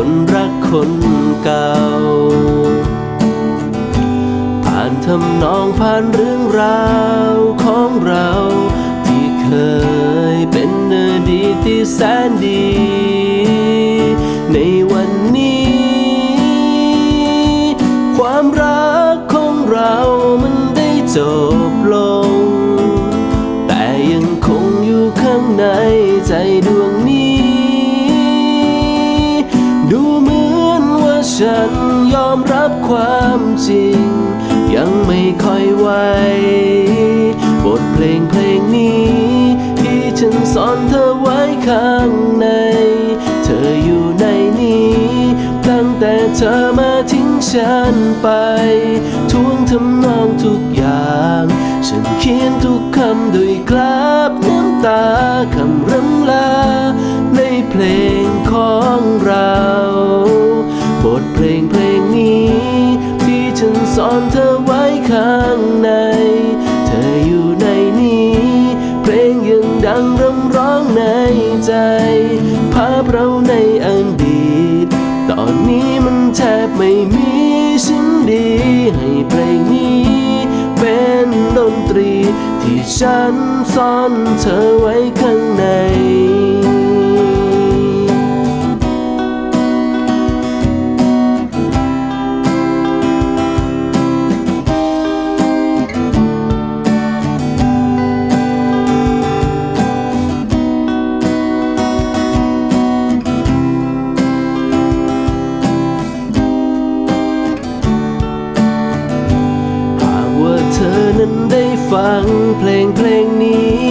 คนรักคนเก่า ผ่านทำนองผ่านเรื่องราวของเรา ที่เคยเป็นอดีตที่แสนดี ฉันยอมรับความจริง ยังไม่ค่อยไหวบทเพลงเพลงนี้ ที่ฉันสอนเธอไว้ข้างใน เธออยู่ในนี้ ตั้งแต่เธอมาทิ้งฉันไปทวงทำนองทุกอย่าง ฉันเขียนทุกคำด้วยกราบน้ำตาคำรำลา ในเพลงของเรา ทเพลงเพลงนี้ ที่ฉันสอนเธอไว้ข้างใน เธออยู่ในนี้ เพลงยังดังรำร้องในใจ ภาพเราในอดีต ตอนนี้มันแทบไม่มีสิ่งดี ให้เพลงนี้ เป็นดนตรี ที่ฉันซ่อนเธอไว้ข้างในังเพลงเพลงนี้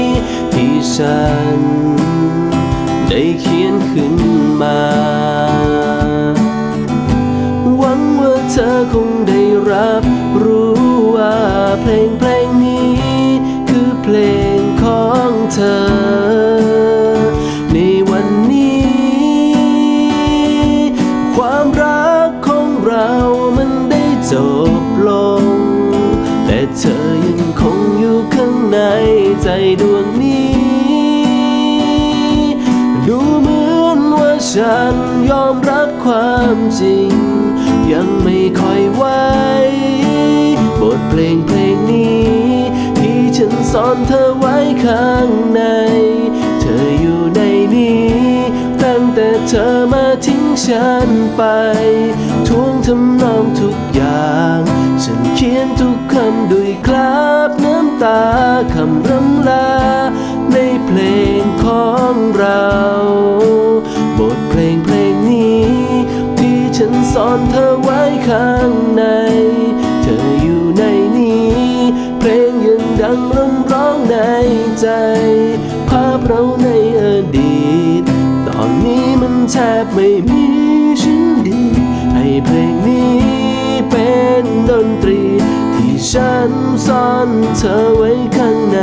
ที่ฉัน ได้เขียนขึ้นมา หวังว่าเธอคงได้รับรู้ว่าเพลงเพลงนี้ คือเพลงของเธอ ฉันยอมรับความจริง ยังไม่ค่อยไหวบทเพลงเพลงนี้ ที่ฉันสอนเธอไว้ข้างใน เธออยู่ในนี้ ตั้งแต่เธอมาทิ้งฉันไป ทวงทำนองทุกอย่าง ฉันเขียนทุกคำด้วยกราบน้ำตาคำรำลา ในเพลงของเรา ฉันสอนเธอไว้ข้างใน เธออยู่ในนี้ เพลงยังดังร้องร้องในใจ ภาพเราในอดีต ตอนนี้มันแทบไม่มีชิ้นดี ให้เพลงนี้เป็นดนตรี ที่ฉันซ่อนเธอไว้ข้างใน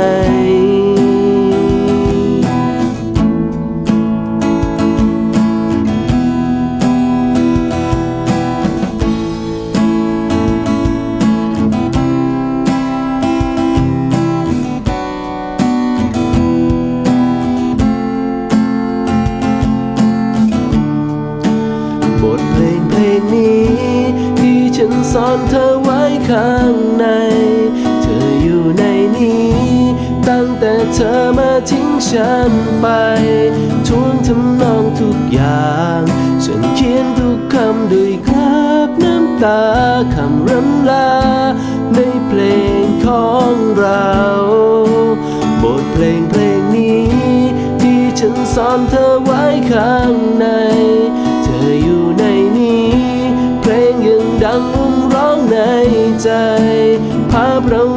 ที่ฉันสอนเธอไว้ข้างใน เธออยู่ในนี้ ตั้งแต่เธอมาทิ้งฉันไปทวงทำนองทุกอย่าง ฉันเขียนทุกคำด้วยกราบน้ำตาคำรำลา ในเพลงของเรา บทเพลงเพลงนี้ ที่ฉันสอนเธอ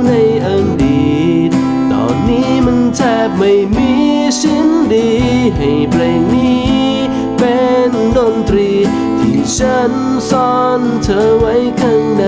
ในอดีต ตอนนี้มันแทบไม่มีชิ้นดี ให้เพลงนี้ เป็นดนตรี ที่ฉันซ่อนเธอไว้ข้างใน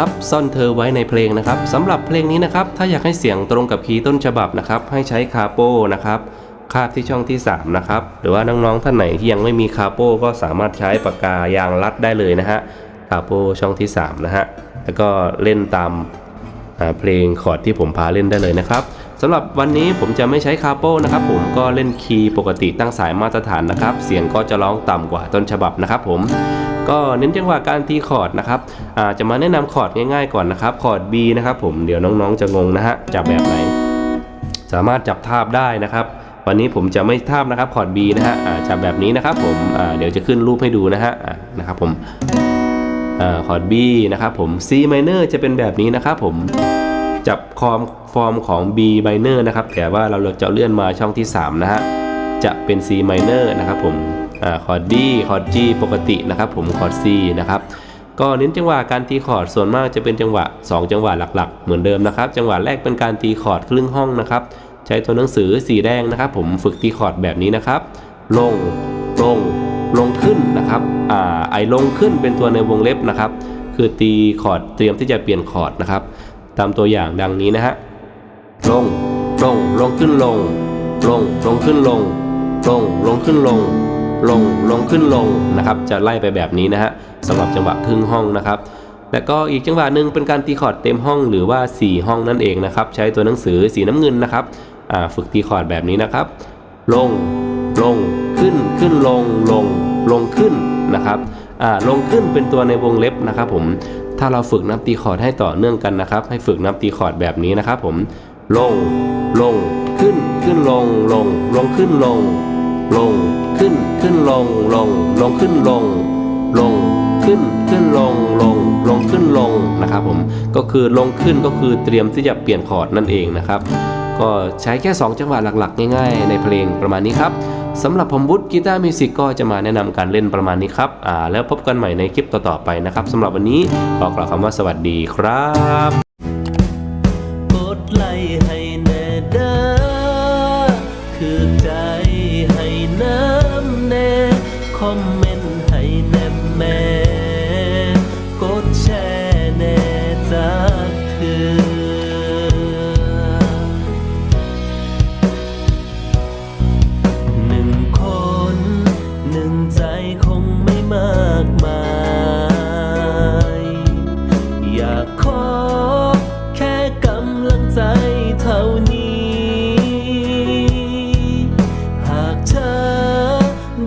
ครับ ซ่อนเธอไว้ในเพลงนะครับสำหรับเพลงนี้นะครับ ถ้าอยากให้เสียงตรงกับคีย์ต้นฉบับนะครับ ให้ใช้คาโป้นะครับคาบที่ช่องที่ 3 นะครับ หรือว่าน้องๆท่านไหนที่ยังไม่มีคาโป้ก็สามารถใช้ปากกายางรัดได้เลยนะฮะคาโป้ช่องที่ 3 นะฮะ แล้วก็เล่นตามเพลงคอร์ดที่ผมพาเล่นได้เลยนะครับ สำหรับวันนี้ผมจะไม่ใช้คาโป้นะครับผมก็เล่นคีย์ปกติตั้งสายมาตรฐานนะครับ เสียงก็จะร้องต่ำกว่าต้นฉบับนะครับผมก็เน้นจังหวะการตีคอร์ดนะครับอาจะมาแนะนำคอร์ดง่ายๆก่อนนะครับคอร์ด B นะครับผมเดี๋ยวน้องๆจะงงนะฮะจับแบบไหน สามารถจับทาบได้นะครับ วันนี้ผมจะไม่ทาบนะครับคอร์ด B นะฮะจับแบบนี้นะครับผมเดี๋ยวจะขึ้นรูปให้ดูนะฮะนะครับผมคอร์ด B นะครับผม C minor จะเป็นแบบนี้นะครับผม จับคอมฟอร์มของ B minor นะครับแต่ว่าเราจะเลื่อนมาช่องที่ 3 นะฮะ จะเป็น C minor นะครับผมอคอร์ด D คอร์ด G ปกตินะครับผมคอร์ด C นะครับก็เน้นจังหวะการตีคอร์ดส่วนมากจะเป็นจังหวะ 2 จังหวะหลักๆ เหมือนเดิมนะครับ จังหวะแรกเป็นการตีคอร์ดครึ่งห้องนะครับ ใช้ตัวหนังสือสีแดงนะครับ ผมฝึกตีคอร์ดแบบนี้นะครับ ลงลงลงขึ้นนะครับอ่าไอลงขึ้นเป็นตัวในวงเล็บนะครับ คือตีคอร์ดเตรียมที่จะเปลี่ยนคอร์ดนะครับ ตามตัวอย่างดังนี้นะฮะ ลง ลง ลงขึ้นลง ลง ลงขึ้นลง ลง ลงขึ้นลง ลง ลงขึ้นลงนะครับ จะไล่ไปแบบนี้นะฮะสำหรับจังหวะครึ่งห้องนะครับ แล้วก็อีกจังหวะหนึ่งเป็นการตีคอร์ดเต็มห้องหรือว่า 4 ห้องนั่นเองนะครับ ใช้ตัวหนังสือสีน้ำเงินนะครับ ฝึกตีคอร์ดแบบนี้นะครับ ลง ลง ขึ้น ขึ้นลง ลง ลงขึ้นนะครับ ลงขึ้นเป็นตัวในวงเล็บนะครับผมถ้าเราฝึกนับตีคอร์ดให้ต่อเนื่องกันนะครับ ให้ฝึกนับตีคอร์ดแบบนี้นะครับผมลงลงขึ้นขึ้นลงลงลงขึ้นลง ลงขึ้นขึ้นลงลงลงขึ้นลง ลงขึ้นขึ้นลงลงลงขึ้นลงนะครับผมก็คือลงขึ้นก็คือเตรียมที่จะเปลี่ยนคอร์ดนั่นเองนะครับ ก็ใช้แค่ 2 จังหวะหลัก ๆ ง่ายๆ ในเพลงประมาณนี้ครับสำหรับผมวุฒิกีตาร์มิวสิกก็จะมาแนะนำการเล่นประมาณนี้ครับอ่าแล้วพบกันใหม่ในคลิปต่อๆไปนะครับสำหรับวันนี้ขอกล่าวคำว่าสวัสดีครับกดไลค์ให้แน่เด้อคือใจให้น้ำแน่คอมเมนต์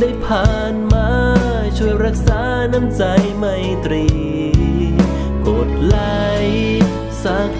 ได้ผ่านมา ช่วยรักษาน้ำใจไมตรี กดไลค์สัก